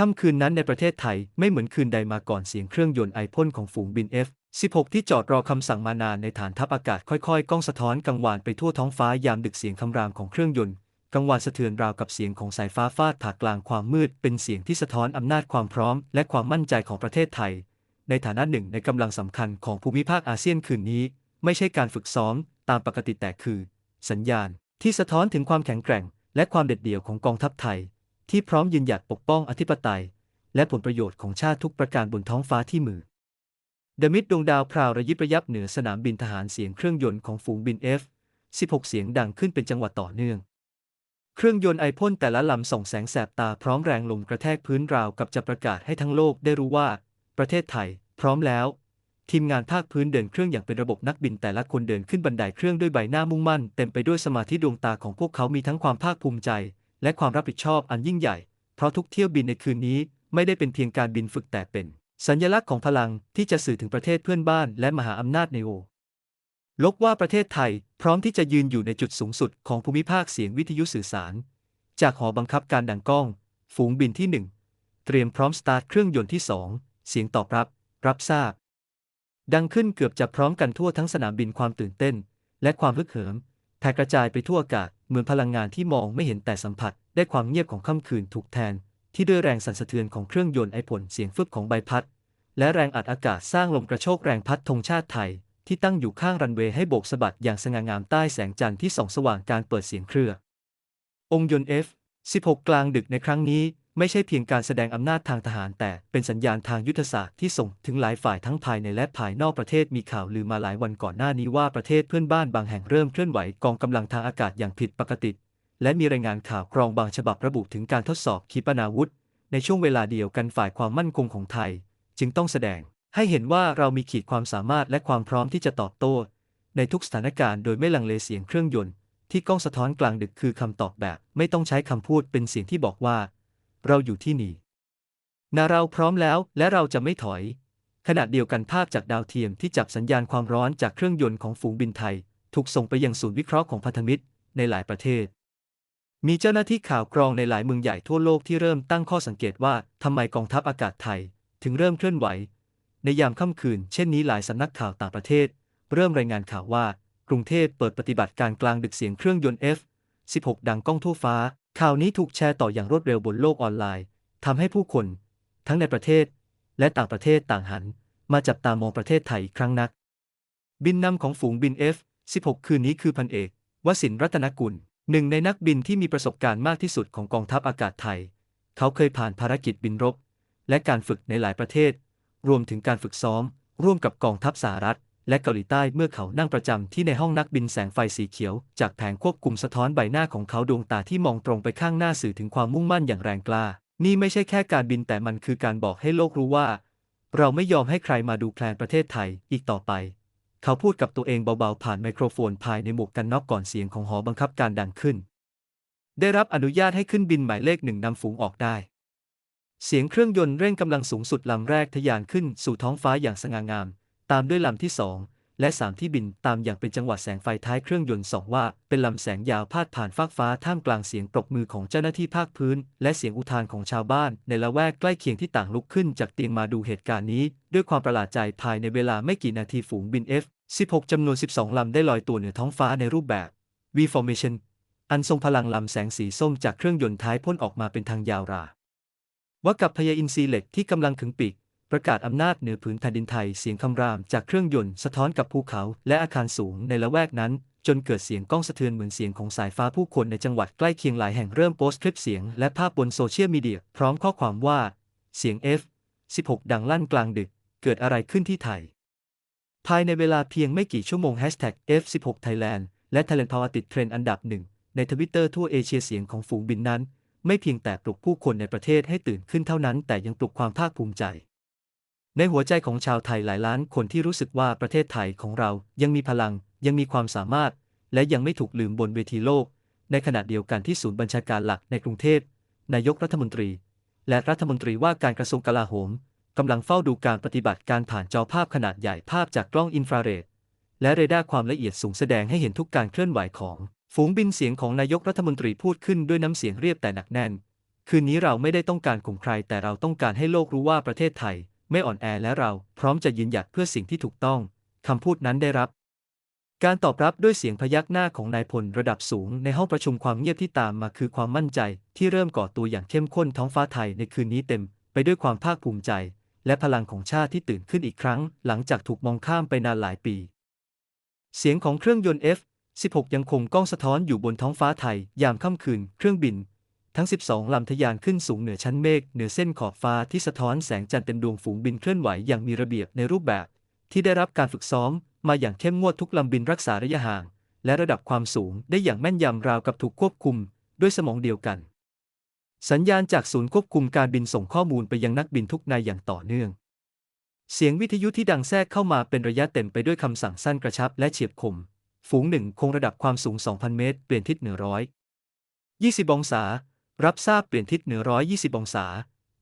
ค่ำคืนนั้นในประเทศไทยไม่เหมือนคืนใดมาก่อนเสียงเครื่องยนต์ไอพ่นของฝูงบิน F-16 ที่จอดรอคำสั่งมานานในฐานทัพอากาศค่อยๆ ก้องสะท้อนกังวานไปทั่วท้องฟ้ายามดึกเสียงคำรามของเครื่องยนต์กังวานสะเทือนราวกับเสียงของสายฟ้าฟาดผ่ากลางความมืด เป็นเสียงที่สะท้อนอำนาจความพร้อม และความมั่นใจของประเทศไทย ในฐานะหนึ่งในกำลังสำคัญของภูมิภาคอาเซียนคืนนี้ ไม่ใช่การฝึกซ้อม ตามปกติแต่คือ สัญญาณ ที่สะท้อนถึงความแข็งแกร่ง และความเด็ดเดี่ยวของกองทัพไทย ที่พร้อมยืนหยัดปกป้องอธิปไตย และผลประโยชน์ของชาติทุกประการบนท้องฟ้าที่มือเดมิดดวงดาวพราวระยิบระยับเหนือสนามบินทหารเสียงเครื่องยนต์ของฝูงบิน F-16 เสียงดังขึ้นเป็นจังหวะต่อเนื่อง เครื่องยนต์ไอพ่นแต่ละลำส่องแสงแสบตาพร้อมแรงลมกระแทกพื้นราวกับจะประกาศให้ทั้งโลกได้รู้ว่า ประเทศไทย พร้อมแล้ว ทีมงานภาคพื้นเดินเครื่องอย่างเป็นระบบนักบินแต่ละคนเดินขึ้นบันไดเครื่องด้วยใบหน้ามุ่งมั่น เต็มไปด้วยสมาธิดวงตาของพวกเขามีทั้งความภาคภูมิใจ และความรับผิดชอบอันยิ่งใหญ่ เพราะทุกเที่ยวบินในคืนนี้ไม่ได้เป็นเพียงการบินฝึกแต่เป็น สัญลักษณ์ของพลังที่จะสื่อถึงประเทศเพื่อนบ้านและมหาอำนาจในโอลกว่าประเทศไทยพร้อมที่จะยืนอยู่ในจุดสูงสุดของภูมิภาคเสียงวิทยุสื่อสาร จากหอบังคับการดังก้อง ฝูงบินที่ 1 เตรียมพร้อมสตาร์ทเครื่องยนต์ที่ 2 เสียงตอบรับ รับทราบ ดังขึ้นเกือบจะพร้อมกันทั่วทั้งสนามบินความตื่นเต้น และความฮึกเหิม ผ่กระจายไปทั่วอากาศเหมือนพลังงานที่มองไม่เห็นแต่สัมผัส ได้ความเงียบของค่ำคืนถูกแทน ที่ด้วยแรงสั่นสะเทือนของเครื่องยนต์ไอผลเสียงฟึบของใบพัด และแรงอัดอากาศสร้างลมกระโชกแรงพัดธงชาติไทย ที่ตั้งอยู่ข้างรันเวย์ให้โบกสะบัดอย่างสง่างามใต้แสงจันทร์ที่ส่องสว่างการเปิดเสียงเครือ องค์ยนต์ F-16 กลางดึกในครั้งนี้ ไม่ใช่เพียงการแสดงอำนาจทางทหาร แต่เป็นสัญญาณทางยุทธศาสตร์ที่ส่งถึงหลายฝ่ายทั้งภายในและภายนอกประเทศมีข่าวลือมาหลายวันก่อนหน้านี้ว่าประเทศเพื่อนบ้านบางแห่งเริ่มเคลื่อนไหวกองกำลังทางอากาศอย่างผิดปกติ และมีรายงานข่าวกรองบางฉบับระบุถึงการทดสอบขีปนาวุธ ในช่วงเวลาเดียวกันฝ่ายความมั่นคงของไทย จึงต้องแสดง ให้เห็นว่าเรามีขีดความสามารถและความพร้อมที่จะตอบโต้ ในทุกสถานการณ์โดยไม่ลังเลเสียงเครื่องยนต์ที่ก้องสะท้อนกลางดึกคือคำตอบแบบ ไม่ต้องใช้คำพูดเป็นเสียงที่บอกว่า เราอยู่ที่นี่นาเราพร้อมแล้วและเราจะไม่ถอย ขณะเดียวกันภาพจากดาวเทียมที่จับสัญญาณความร้อนจากเครื่องยนต์ของฝูงบินไทย ถูกส่งไปยังศูนย์วิเคราะห์ของพันธมิตรในหลายประเทศ มีเจ้าหน้าที่ข่าวกรองในหลายเมืองใหญ่ทั่วโลกที่เริ่มตั้งข้อสังเกตว่าทำไมกองทัพอากาศไทย ถึงเริ่มเคลื่อนไหว ในยามค่ำคืน เช่นนี้หลายสำนักข่าวต่างประเทศ เริ่มรายงานข่าวว่า กรุงเทพเปิดปฏิบัติการกลางดึกเสียงเครื่องยนต์ F-16 ดังก้องทั่วฟ้า ข่าวนี้ถูกแชร์ต่ออย่างรวดเร็วบนโลกออนไลน์ทำให้ผู้คน ทั้งในประเทศ และต่างประเทศต่างหัน มาจับตามองประเทศไทยอีกครั้งนัก บินนำของฝูงบิน F-16 คืนนี้คือพันเอกวสินรัตนกุล หนึ่งในนักบินที่มีประสบการณ์มากที่สุดของกองทัพอากาศไทย เขาเคยผ่านภารกิจบินรบ และการฝึกในหลายประเทศ รวมถึงการฝึกซ้อม ร่วมกับกองทัพสหรัฐ และเกาหลีใต้เมื่อเขานั่งประจำที่ในห้องนักบินแสงไฟสีเขียว จากแผงควบคุมสะท้อนใบหน้าของเขาดวงตาที่มองตรงไปข้างหน้าสื่อถึงความมุ่งมั่นอย่างแรงกล้า นี่ไม่ใช่แค่การบินแต่มันคือการบอกให้โลกรู้ว่า เราไม่ยอมให้ใครมาดูแคลนประเทศไทยอีกต่อไป เขาพูดกับตัวเองเบาๆผ่านไมโครโฟนภายในหมวกกันน็อกก่อนเสียงของหอบังคับการดังขึ้น ได้รับอนุญาตให้ขึ้นบินหมายเลขหนึ่งนำฝูงออกได้ เสียงเครื่องยนต์เร่งกำลังสูงสุดลำแรกทะยานขึ้นสู่ท้องฟ้าอย่างสง่างาม ตามด้วยลำที่สองและสามที่บินตามอย่างเป็นจังหวะแสงไฟท้ายเครื่องยนต์สองว่า เป็นลำแสงยาวพาดผ่านฟากฟ้าท่ามกลางเสียงปรบมือของเจ้าหน้าที่ภาคพื้น และเสียงอุทานของชาวบ้าน ในละแวกใกล้เคียงที่ต่างลุกขึ้นจากเตียงมาดูเหตุการณ์นี้ ด้วยความประหลาดใจภายในเวลาไม่กี่นาทีฝูงบิน F-16 จำนวน 12 ลำได้ลอยตัวเหนือท้องฟ้าในรูปแบบ V formation อันทรงพลังลำแสงสีส้มจากเครื่องยนต์ท้ายพ่นออกมาเป็นทางยาวราว่ากับพญาอินทรีเหล็กที่กำลังขึงปีก ประกาศอำนาจเหนือผืนแผ่นดินไทยเสียงคำรามจากเครื่องยนต์สะท้อนกับภูเขาและอาคารสูงในละแวกนั้น จนเกิดเสียงก้องสะเทือนเหมือนเสียงของสายฟ้าผู้คนในจังหวัดใกล้เคียงหลายแห่งเริ่มโพสต์คลิปเสียงและภาพบนโซเชียลมีเดียพร้อมข้อความว่า เสียง F 16 ดังลั่นกลางดึก เกิดอะไรขึ้นที่ไทย ภายในเวลาเพียงไม่กี่ชั่วโมง F16 Thailand และ Thailand Power ติดเทรนด์อันดับหนึ่งในทวิตเตอร์ทั่วเอเชียเสียงของฝูงบินนั้น ไม่เพียงแต่ปลุกผู้คนในประเทศให้ตื่นขึ้นเท่านั้น แต่ยังปลุกความภาคภูมิใจ ในหัวใจของชาวไทยหลายล้านคนที่รู้สึกว่าประเทศไทยของเรายังมีพลัง ยังมีความสามารถ และยังไม่ถูกลืมบนเวทีโลก ในขณะเดียวกันที่ศูนย์บัญชาการหลักในกรุงเทพนายกรัฐมนตรี และรัฐมนตรีว่าการกระทรวงกลาโหมกำลังเฝ้าดูการปฏิบัติการผ่านจอภาพขนาดใหญ่ภาพจากกล้องอินฟราเรดและเรดาร์ความละเอียดสูงแสดงให้เห็นทุกการเคลื่อนไหวของฝูงบินเสียงของนายกรัฐมนตรีพูดขึ้นด้วยน้ำเสียงเรียบแต่หนักแน่น คืนนี้เราไม่ได้ต้องการข่มใครแต่เราต้องการให้โลกรู้ว่าประเทศไทย ไม่อ่อนแอและเราพร้อมจะยืนหยัดเพื่อสิ่งที่ถูกต้อง คำพูดนั้นได้รับ การตอบรับด้วยเสียงพยักหน้าของนายพลระดับสูงในห้องประชุมความเงียบที่ตามมาคือความมั่นใจที่เริ่มก่อตัวอย่างเข้มข้นท้องฟ้าไทยในคืนนี้เต็ม ไปด้วยความภาคภูมิใจ และพลังของชาติที่ตื่นขึ้นอีกครั้ง หลังจากถูกมองข้ามไปนานหลายปี เสียงของเครื่องยนต์ F16 ยังคงก้องสะท้อนอยู่บนท้องฟ้าไทยยามค่ำคืน เครื่องบิน ทั้ง 12 ลำทะยานขึ้นสูงเหนือชั้นเมฆเหนือเส้นขอบฟ้าที่สะท้อนแสงจันทร์เต็มดวงฝูงบินเคลื่อนไหวอย่างมีระเบียบในรูปแบบ ที่ได้รับการฝึกซ้อม มาอย่างเข้มงวดทุกลำบินรักษาระยะห่าง และระดับความสูงได้อย่างแม่นยำราวกับถูกควบคุม ด้วยสมองเดียวกัน สัญญาณจากศูนย์ควบคุมการบินส่งข้อมูลไปยังนักบินทุกนายอย่างต่อเนื่อง เสียงวิทยุที่ดังแทรกเข้ามาเป็นระยะเต็มไปด้วยคำสั่งสั้นกระชับและเฉียบคม ฝูงหนึ่งคงระดับความสูง 2,000 เมตร เปลี่ยนทิศเหนือร้อย20 องศา รับทราบเปลี่ยนทิศเหนือร้อย20 องศา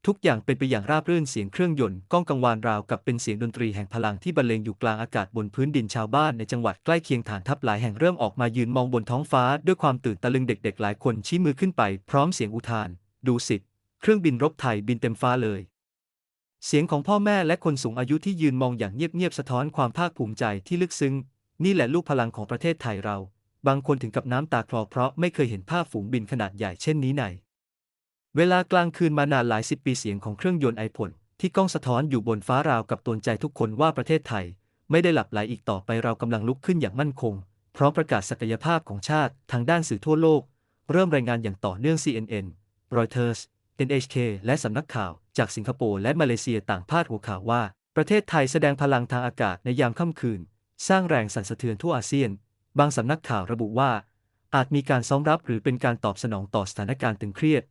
ทุกอย่างเป็นไปอย่างราบรื่นเสียงเครื่องยนต์ก้องกังวานราวกับเป็นเสียงดนตรีแห่งพลังที่บรรเลงอยู่กลางอากาศบนพื้นดินชาวบ้านในจังหวัดใกล้เคียงฐานทัพหลายแห่งเริ่มออกมายืนมองบนท้องฟ้าด้วยความตื่นตะลึงเด็กๆ หลายคนชี้มือขึ้นไปพร้อมเสียงอุทาน ดูสิเครื่องบินรบไทยบินเต็มฟ้าเลยเสียงของพ่อแม่และคนสูงอายุที่ยืนมองอย่างเงียบๆสะท้อนความภาคภูมิใจที่ลึกซึ้ง นี่แหละลูกพลังของประเทศไทยเรา บางคนถึงกับน้ำตาคลอเพราะไม่เคยเห็นภาพฝูงบินขนาดใหญ่เช่นนี้ใน เวลากลางคืนมานานหลายสิบปีเสียงของเครื่องยนต์ไอพลที่ก้องสะท้อนอยู่บนฟ้าราวกับตวนใจทุกคนว่าประเทศไทย ไม่ได้หลับไหลอีกต่อไปเรากำลังลุกขึ้นอย่างมั่นคง พร้อมประกาศศักยภาพของชาติทางด้านสื่อทั่วโลก เริ่มรายงานอย่างต่อเนื่อง CNN Reuters NHK และสำนักข่าว จากสิงคโปร์และมาเลเซียต่างพาดหัวข่าวว่า ประเทศไทยแสดงพลังทางอากาศในยามค่ำคืน สร้างแรงสั่นสะเทือนทั่วอาเซียน บางสำนักข่าวระบุว่า อาจมีการซ้อมรับหรือเป็นการตอบสนองต่อสถานการณ์ตึงเครียด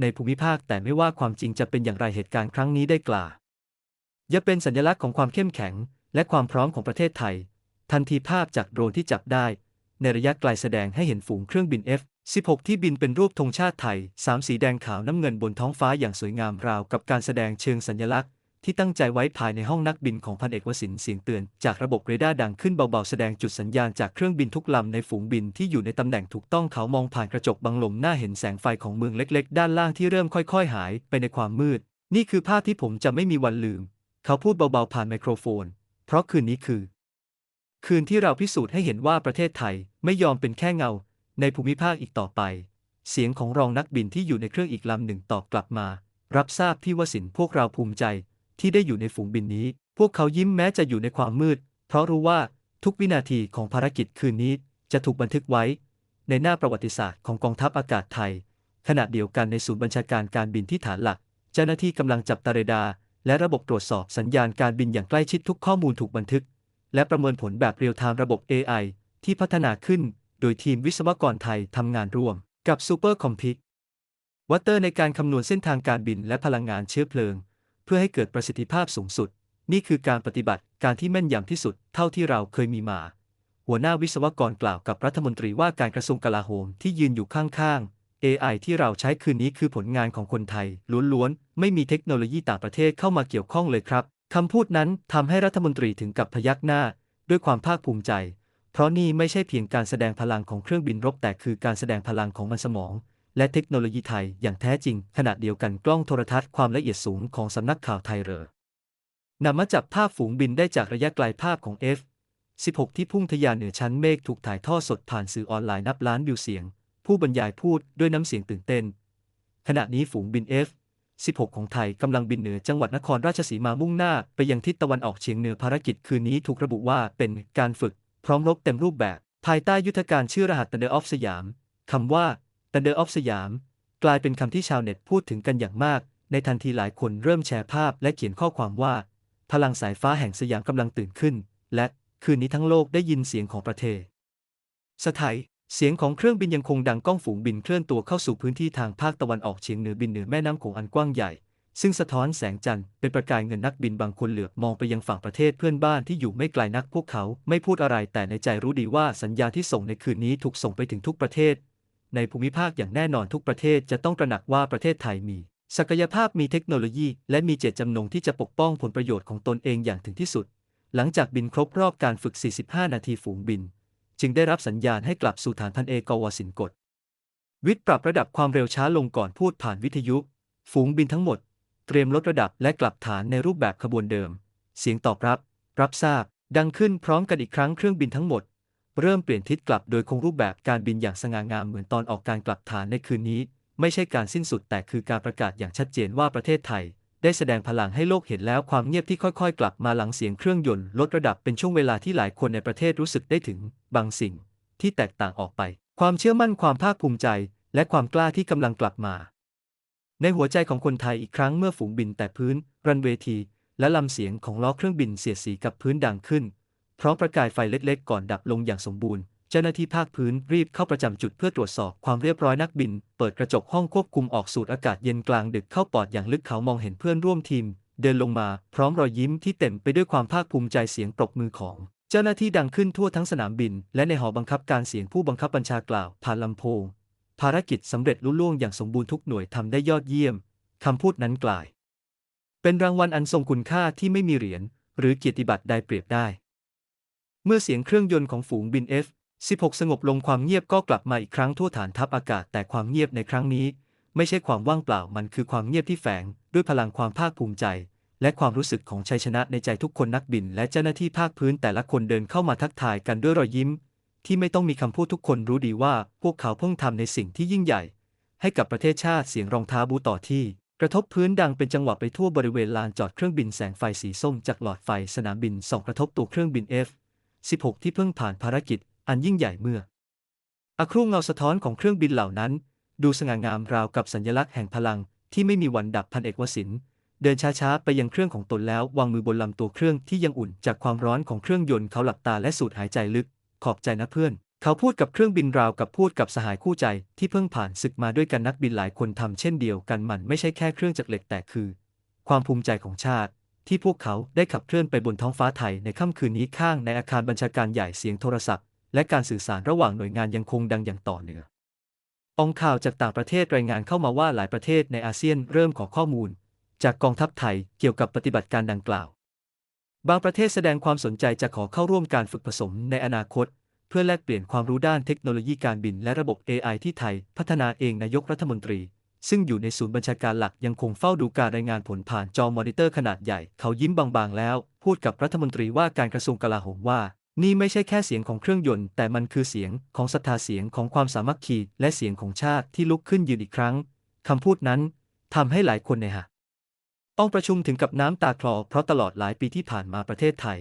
ในภูมิภาคแต่ไม่ว่าความจริงจะเป็นอย่างไรเหตุการณ์ครั้งนี้ได้กล่าวย่าเป็นสัญลักษณ์ของความเข้มแข็ง และความพร้อมของประเทศไทย ทันทีภาพจากโดรนที่จับได้ ในระยะไกลแสดงให้เห็นฝูงเครื่องบิน F16 ที่บินเป็นรูปธงชาติไทยสามสีแดงขาวน้ำเงินบนท้องฟ้าอย่างสวยงามราวกับการแสดงเชิงสัญลักษณ์ ที่ตั้งใจไว้ภายในห้องนักบินของพันเอกวสินเสียงเตือน จากระบบเรดาร์ดังขึ้นเบาๆ แสดงจุดสัญญาณจากเครื่องบินทุกลำในฝูงบินที่อยู่ในตำแหน่งถูกต้องเขามองผ่านกระจกบังลมหน้าเห็นแสงไฟของเมืองเล็ก ๆ ด้านล่างที่เริ่มค่อยๆ หายไปในความมืด นี่คือภาพที่ผมจะไม่มีวันลืม เขาพูดเบาๆผ่านไมโครโฟน เพราะคืนนี้คือ คืนที่เราพิสูจน์ให้เห็นว่าประเทศไทยไม่ยอมเป็นแค่เงา ในภูมิภาคอีกต่อไป เสียงของรองนักบินที่อยู่ในเครื่องอีกลำหนึ่งตอบกลับมา รับทราบที่วสินพวกเราภูมิใจ ที่ได้อยู่ในฝูงบินนี้ พวกเขายิ้มแม้จะอยู่ในความมืด เพราะรู้ว่าทุกวินาทีของภารกิจคืนนี้จะถูกบันทึกไว้ ในหน้าประวัติศาสตร์ของกองทัพอากาศไทย ขณะเดียวกันในศูนย์บัญชาการการบินที่ฐานหลัก เจ้าหน้าที่กำลังจับตาเรดาร์และระบบตรวจสอบสัญญาณการบินอย่างใกล้ชิดทุกข้อมูลถูกบันทึก และประเมินผลแบบเรียลไทม์ระบบ AI ที่พัฒนาขึ้น โดยทีมวิศวกรไทยทำงานร่วม กับซูเปอร์คอมพิววัตเตอร์ในการคำนวณเส้นทางการบินและพลังงานเชื้อเพลิง เพื่อให้เกิดประสิทธิภาพสูงสุด นี่คือการปฏิบัติการที่แม่นยำที่สุดเท่าที่เราเคยมีมา หัวหน้าวิศวกรกล่าวกับรัฐมนตรีว่าการกระทรวงกลาโหมที่ยืนอยู่ข้างๆ AI ที่เราใช้คืนนี้คือผลงานของคนไทยล้วนๆ ไม่มีเทคโนโลยีต่างประเทศเข้ามาเกี่ยวข้องเลยครับคำพูดนั้นทำให้รัฐมนตรีถึงกับพยักหน้า ด้วยความภาคภูมิใจ เพราะนี่ไม่ใช่เพียงการแสดงพลังของเครื่องบินรบแต่คือการแสดงพลังของมันสมอง และเทคโนโลยีไทยอย่างแท้จริง ขณะเดียวกันกล้องโทรทัศน์ความละเอียดสูงของสำนักข่าวไทยเรอนำมาจับภาพฝูงบินได้จากระยะไกลภาพของ F 16 ที่พุ่งทะยานเหนือชั้นเมฆถูกถ่ายทอดสดผ่านสื่อออนไลน์นับล้านวิวเสียง ผู้บรรยายพูดด้วยน้ำเสียงตื่นเต้น ขณะนี้ฝูงบิน F 16 ของไทยกำลังบินเหนือจังหวัดนครราชสีมามุ่งหน้า ไปยังทิศตะวันออกเฉียงเหนือภารกิจคืนนี้ถูกระบุว่าเป็นการฝึก พร้อมรบเต็มรูปแบบ ภายใต้ยุทธการชื่อรหัส Thunder of สยามคำว่า Thunder of สยาม กลายเป็นคำที่ชาวเน็ตพูดถึงกันอย่างมาก ในทันทีหลายคนเริ่มแชร์ภาพและเขียนข้อความว่า พลังสายฟ้าแห่งสยามกำลังตื่นขึ้น และคืนนี้ทั้งโลกได้ยินเสียงของประเทศ สไทยเสียงของเครื่องบินยังคงดังก้องฝูงบินเคลื่อนตัวเข้าสู่พื้นที่ทางภาคตะวันออกเฉียงเหนือบินเหนือแม่น้ำโขงอันกว้างใหญ่ ซึ่งสะท้อนแสงจันทร์เป็นประกายเงินนักบินบางคนเหลือบมองไปยังฝั่งประเทศเพื่อนบ้านที่อยู่ไม่ไกลนักพวกเขาไม่พูดอะไรแต่ในใจรู้ดีว่าสัญญาณที่ส่งในคืนนี้ถูกส่งไปถึงทุกประเทศ ในภูมิภาคอย่างแน่นอนทุกประเทศจะต้องตระหนักว่าประเทศไทยมี ศักยภาพมีเทคโนโลยี และมีเจตจำนงที่จะปกป้องผลประโยชน์ของตนเองอย่างถึงที่สุด หลังจากบินครบรอบการฝึก 45 นาทีฝูงบิน จึงได้รับสัญญาณให้กลับสู่ฐานพันเอกวสินกฎวิทย์ปรับระดับความเร็วช้าลงก่อนพูดผ่านวิทยุ ฝูงบินทั้งหมด เตรียมลดระดับและกลับฐานในรูปแบบขบวนเดิม เสียงตอบรับ รับทราบ ดังขึ้นพร้อมกันอีกครั้งเครื่องบินทั้งหมด เริ่มเปลี่ยนทิศกลับโดยคงรูปแบบการบินอย่างสง่างามเหมือนตอนออกการกลับฐานในคืนนี้ ไม่ใช่การสิ้นสุดแต่คือการประกาศอย่างชัดเจนว่าประเทศไทย ได้แสดงพลังให้โลกเห็นแล้วความเงียบที่ค่อยๆ กลับมาหลังเสียงเครื่องยนต์ลดระดับเป็นช่วงเวลาที่หลายคนในประเทศรู้สึกได้ถึง บางสิ่ง ที่แตกต่างออกไป ความเชื่อมั่นความภาคภูมิใจ และความกล้าที่กำลังกลับมา ในหัวใจของคนไทยอีกครั้งเมื่อฝูงบินแต่พื้น รันเวที และลำเสียงของล้อเครื่องบินเสียดสีกับพื้นดังขึ้น พร้อมประกายไฟเล็กๆ ก่อนดับลงอย่างสมบูรณ์ เจ้าหน้าที่ภาคพื้นรีบเข้าประจำจุดเพื่อตรวจสอบความเรียบร้อยนักบิน เปิดกระจกห้องควบคุมออกสูดอากาศเย็นกลางดึกเข้าปอดอย่างลึกเขามองเห็นเพื่อนร่วมทีม เดินลงมาพร้อมรอยยิ้มที่เต็มไปด้วยความภาคภูมิใจเสียงปรบมือของ เจ้าหน้าที่ดังขึ้นทั่วทั้งสนามบิน และในหอบังคับการเสียงผู้บังคับบัญชากล่าวผ่านลำโพง ภารกิจสำเร็จลุล่วงอย่างสมบูรณ์ทุกหน่วยทำได้ยอดเยี่ยมคำพูดนั้นกล่าวเป็นรางวัลอันทรงคุณค่าที่ไม่มีเหรียญหรือเกียรติบัตรใดเปรียบได้ เมื่อเสียงเครื่องยนต์ของฝูงบิน F16 สงบลงความเงียบก็กลับมาอีกครั้งทั่วฐานทัพอากาศแต่ความเงียบในครั้งนี้ ไม่ใช่ความว่างเปล่ามันคือความเงียบที่แฝง ด้วยพลังความภาคภูมิใจ และความรู้สึกของชัยชนะในใจทุกคนนักบิน และเจ้าหน้าที่ภาคพื้นแต่ละคนเดินเข้ามาทักทายกันด้วยรอยยิ้ม ที่ไม่ต้องมีคำพูดทุกคนรู้ดีว่าพวกเขาเพิ่งทำในสิ่งที่ยิ่งใหญ่ ให้กับประเทศชาติเสียงรองเท้าบูต่อที่กระทบพื้นดังเป็นจังหวะไปทั่วบริเวณลานจอดเครื่องบินแสงไฟสีส้มจากหลอดไฟสนามบินส่องกระทบตัวเครื่องบิน 16 ที่เพิ่งผ่านภารกิจ อันยิ่งใหญ่เมื่ออะครุ่งเงาสะท้อนของเครื่องบินเหล่านั้น ดูสง่างามราวกับสัญลักษณ์แห่งพลังที่ไม่มีวันดับพันเอกวสินเดินช้าๆ ไปยังเครื่องของตนแล้ววางมือบนลำตัวเครื่องที่ยังอุ่นจากความร้อนของเครื่องยนต์เขาหลับตาและสูดหายใจลึก ขอบใจนะเพื่อน เขาพูดกับเครื่องบินราวกับพูดกับสหายคู่ใจที่เพิ่งผ่านศึกมาด้วยกันนักบินหลายคนทำเช่นเดียวกันมันไม่ใช่แค่เครื่องจักรเหล็กแต่คือ ความภูมิใจของชาติ ที่พวกเขาได้ขับเคลื่อนไปบนท้องฟ้าไทยในค่ำคืนนี้ข้างในอาคารบัญชาการใหญ่เสียงโทรศัพท์ และการสื่อสารระหว่างหน่วยงานยังคงดังอย่างต่อเนื่ององข่าวจากต่างประเทศรายงานเข้ามาว่าหลายประเทศในอาเซียนเริ่มขอข้อมูล จากกองทัพไทยเกี่ยวกับปฏิบัติการดังกล่าว บางประเทศแสดงความสนใจจะขอเข้าร่วมการฝึกผสมในอนาคต เพื่อแลกเปลี่ยนความรู้ด้านเทคโนโลยีการบินและระบบ AI ที่ไทย พัฒนาเองนายกรัฐมนตรี ซึ่งอยู่ในศูนย์บัญชาการหลักยังคงเฝ้าดูการรายงานผลผ่านจอมอนิเตอร์ขนาดใหญ่ เขายิ้มบางๆแล้ว พูดกับรัฐมนตรีว่าการกระทรวงกลาโหมว่า นี่ไม่ใช่แค่เสียงของเครื่องยนต์ แต่มันคือเสียงของศรัทธาเสียงของความสามัคคีและเสียงของชาติที่ลุกขึ้นยืนอีกครั้งคำพูดนั้นทำให้หลายคนในหะต้องประชุมถึงกับน้ำตาคลอ เพราะตลอดหลายปีที่ผ่านมาประเทศไทย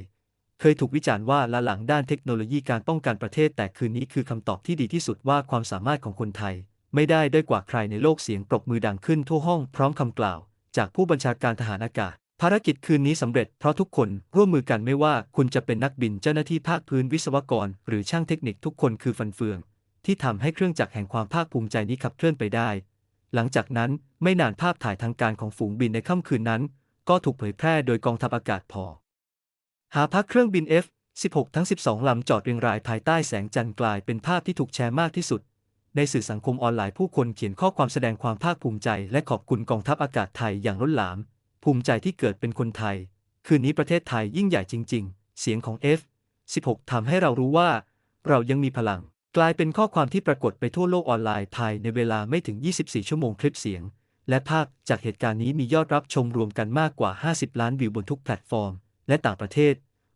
เคยถูกวิจารณ์ว่าละหลังด้านเทคโนโลยีการป้องกันประเทศ แต่คืนนี้คือคำตอบที่ดีที่สุดว่าความสามารถของคนไทย ไม่ได้ด้อยกว่าใครในโลกเสียงปรบมือดังขึ้นทั่วห้องพร้อมคำกล่าว จากผู้บัญชาการทหารอากาศ ภารกิจคืนนี้สำเร็จเพราะทุกคนร่วมมือกันไม่ว่าคุณจะเป็นนักบินเจ้าหน้าที่ภาคพื้นวิศวกร หรือช่างเทคนิคทุกคนคือฟันเฟือง ที่ทำให้เครื่องจักรแห่งความภาคภูมิใจนี้ขับเคลื่อนไปได้ หลังจากนั้นไม่นานภาพถ่ายทางการของฝูงบินในค่ำคืนนั้น ก็ถูกเผยแพร่โดยกองทัพอากาศพอ หาพักเครื่องบิน F16 ทั้ง 12 ลำจอดเรียงรายภายใต้แสงจันทร์กลายเป็นภาพที่ถูกแชร์มากที่สุด ในสื่อสังคมออนไลน์ผู้คนเขียนข้อความแสดงความภาคภูมิใจ และขอบคุณกองทัพอากาศไทยอย่างล้นหลาม ภูมิใจที่เกิดเป็นคนไทย คืนนี้ประเทศไทยยิ่งใหญ่จริง ๆ เสียงของ F16 ทำให้เรารู้ว่า เรายังมีพลัง กลายเป็นข้อความที่ปรากฏไปทั่วโลกออนไลน์ภายในเวลาไม่ถึง 24 ชั่วโมงคลิปเสียง และภาพจากเหตุการณ์นี้มียอดรับชมรวมกันมากกว่า 50 ล้านวิวบนทุกแพลตฟอร์ม และต่างประเทศ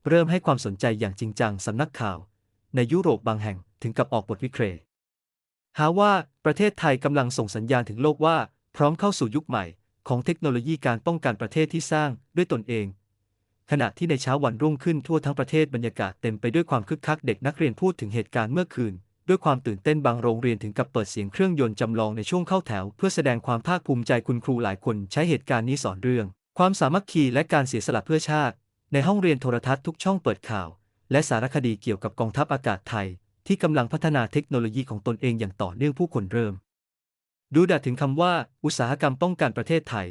เริ่มให้ความสนใจอย่างจริงจังสำนักข่าว ในยุโรปบางแห่งถึงกับออกบทวิเคราะห์ หาว่าประเทศไทยกำลังส่งสัญญาณถึงโลกว่า พร้อมเข้าสู่ยุคใหม่ ของเทคโนโลยีการป้องกันประเทศที่สร้างด้วยตนเอง ขณะที่ในเช้าวันรุ่งขึ้นทั่วทั้งประเทศบรรยากาศเต็มไปด้วยความคึกคักเด็กนักเรียนพูดถึงเหตุการณ์เมื่อคืน ด้วยความตื่นเต้นบางโรงเรียนถึงกับเปิดเสียงเครื่องยนต์จำลองในช่วงเข้าแถว เพื่อแสดงความภาคภูมิใจคุณครูหลายคนใช้เหตุการณ์นี้สอนเรื่อง ความสามัคคีและการเสียสละเพื่อชาติ ในห้องเรียนโทรทัศน์ทุกช่องเปิดข่าว และสารคดีเกี่ยวกับกองทัพอากาศไทย ที่กำลังพัฒนาเทคโนโลยีของตนเองอย่างต่อเนื่องผู้คนเริ่ม ดูดัดถึงคำว่า อุตสาหกรรมป้องกันประเทศไทย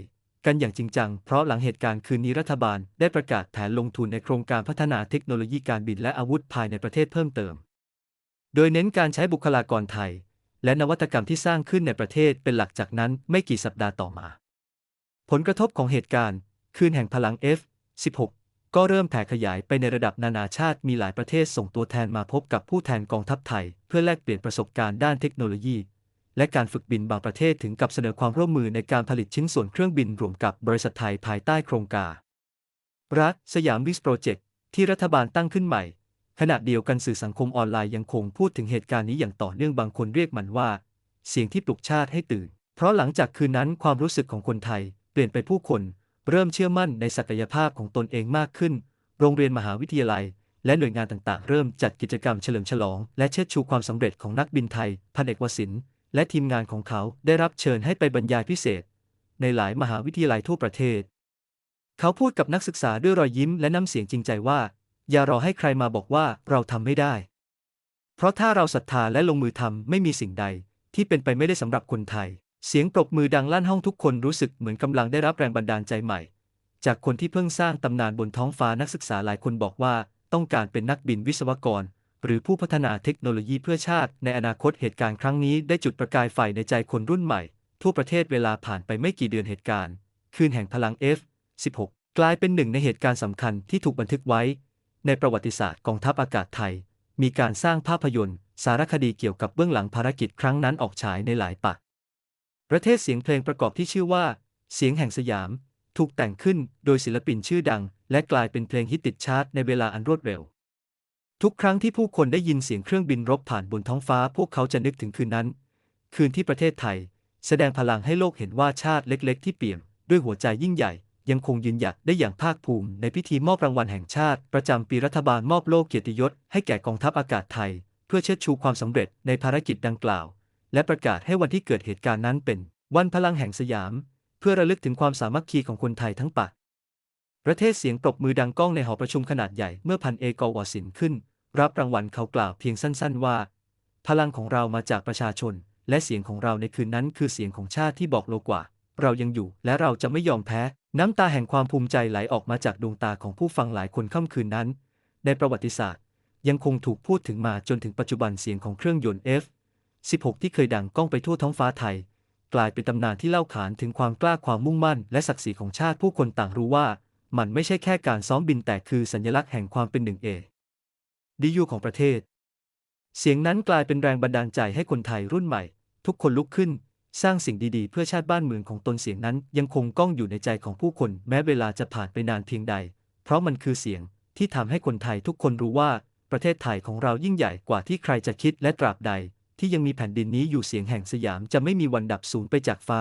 กันอย่างจริงจัง เพราะหลังเหตุการณ์คืนนี้รัฐบาลได้ประกาศแผนลงทุนในโครงการพัฒนาเทคโนโลยีการบินและอาวุธภายในประเทศเพิ่มเติม โดยเน้นการใช้บุคลากรไทย และนวัตกรรมที่สร้างขึ้นในประเทศเป็นหลักจากนั้นไม่กี่สัปดาห์ต่อมา ผลกระทบของเหตุการณ์ คืนแห่งพลัง F16 ก็เริ่มแผ่ขยายไปในระดับนานาชาติมีหลายประเทศส่งตัวแทนมาพบกับผู้แทนกองทัพไทย เพื่อแลกเปลี่ยนประสบการณ์ด้านเทคโนโลยี และการฝึกบินบางประเทศถึงกับเสนอความร่วมมือในการผลิตชิ้นส่วนเครื่องบินรวมกับบริษัทไทยภายใต้โครงการรัฐสยามวิสโปรเจกต์ที่รัฐบาลตั้งขึ้นใหม่ ขณะเดียวกันสื่อสังคมออนไลน์ยังคงพูดถึงเหตุการณ์นี้อย่างต่อเนื่องบางคนเรียกมันว่า เสียงที่ปลุกชาติให้ตื่น เพราะหลังจากคืนนั้นความรู้สึกของคนไทย เปลี่ยนไปผู้คน เริ่มเชื่อมั่นในศักยภาพของตนเองมากขึ้น โรงเรียนมหาวิทยาลัย และหน่วยงานต่างๆ เริ่มจัดกิจกรรมเฉลิมฉลอง และเชิดชูความสำเร็จของนักบินไทย พันเอกวสินและทีมงานของเขาได้รับเชิญให้ไปบรรยายพิเศษ ในหลายมหาวิทยาลัยทั่วประเทศ เขาพูดกับนักศึกษาด้วยรอยยิ้มและน้ำเสียงจริงใจว่า อย่ารอให้ใครมาบอกว่าเราทำไม่ได้ เพราะถ้าเราศรัทธาและลงมือทำไม่มีสิ่งใดที่เป็นไปไม่ได้สำหรับคนไทย เสียงปรบมือดังลั่นห้องทุกคนรู้สึกเหมือนกำลังได้รับแรงบันดาลใจใหม่ จากคนที่เพิ่งสร้างตำนานบนท้องฟ้านักศึกษาหลายคนบอกว่า ต้องการเป็นนักบินวิศวกร หรือผู้พัฒนาเทคโนโลยีเพื่อชาติ ในอนาคตเหตุการณ์ครั้งนี้ได้จุดประกายไฟในใจคนรุ่นใหม่ ทั่วประเทศเวลาผ่านไปไม่กี่เดือนเหตุการณ์ คืนแห่งพลัง F16 กลายเป็นหนึ่งในเหตุการณ์สำคัญที่ถูกบันทึกไว้ ในประวัติศาสตร์กองทัพอากาศไทย มีการสร้างภาพยนตร์ สารคดีเกี่ยวกับเบื้องหลังภารกิจครั้งนั้นออกฉายในหลายปาก ประเทศเสียงเพลงประกอบที่ชื่อว่า เสียงแห่งสยาม ถูกแต่งขึ้นโดยศิลปินชื่อดัง และกลายเป็นเพลงฮิตติดชาร์ตในเวลาอันรวดเร็ว ทุกครั้งที่ผู้คนได้ยินเสียงเครื่องบินรบผ่านบนท้องฟ้า พวกเขาจะนึกถึงคืนนั้น คืนที่ประเทศไทย แสดงพลังให้โลกเห็นว่าชาติเล็ก ๆ ที่เปี่ยมด้วยหัวใจยิ่งใหญ่ ยังคงยืนหยัดได้อย่างภาคภูมิ ในพิธีมอบรางวัลแห่งชาติ ประจำปีรัฐบาลมอบโล่เกียรติยศให้แก่กองทัพอากาศไทย เพื่อเชิดชูความสำเร็จในภารกิจดังกล่าว และประกาศให้วันที่เกิดเหตุการณ์นั้นเป็น วันพลังแห่งสยาม เพื่อระลึกถึงความสามัคคีของคนไทยทั้งปะประเทศเสียงปรบมือดังก้องในหอประชุมขนาดใหญ่เมื่อพันเอกวสินขึ้น รับรางวัลเขากล่าวเพียงสั้น ๆ ว่า พลังของเรามาจากประชาชน และเสียงของเราในคืนนั้นคือเสียงของชาติที่บอกโลกว่า เรายังอยู่และเราจะไม่ยอมแพ้ น้ำตาแห่งความภูมิใจไหลออกมาจากดวงตาของผู้ฟังหลายคนค่ำคืนนั้น ในประวัติศาสตร์ ยังคงถูกพูดถึงมาจนถึงปัจจุบันเสียงของเครื่องยนต์ 16 ที่เคยดังก้องไปทั่วท้องฟ้าไทย กลายเป็นตำนานที่เล่าขานถึงความกล้าความมุ่งมั่น และศักดิ์ศรีของชาติผู้คนต่างรู้ว่า มันไม่ใช่แค่การซ้อมบินแต่คือสัญลักษณ์แห่งความเป็นหนึ่งเอดียูของประเทศ เสียงนั้นกลายเป็นแรงบันดาลใจให้คนไทยรุ่นใหม่ ทุกคนลุกขึ้น สร้างสิ่งดีๆ เพื่อชาติบ้านเมืองของตนเสียงนั้น ยังคงก้องอยู่ในใจของผู้คน แม้เวลาจะผ่านไปนานเพียงใด เพราะมันคือเสียงที่ทำให้คนไทยทุกคนรู้ว่า ประเทศไทยของเรายิ่งใหญ่กว่าที่ใครจะคิดและตราบใด ที่ยังมีแผ่นดินนี้อยู่เสียงแห่งสยามจะไม่มีวันดับสูญไปจากฟ้า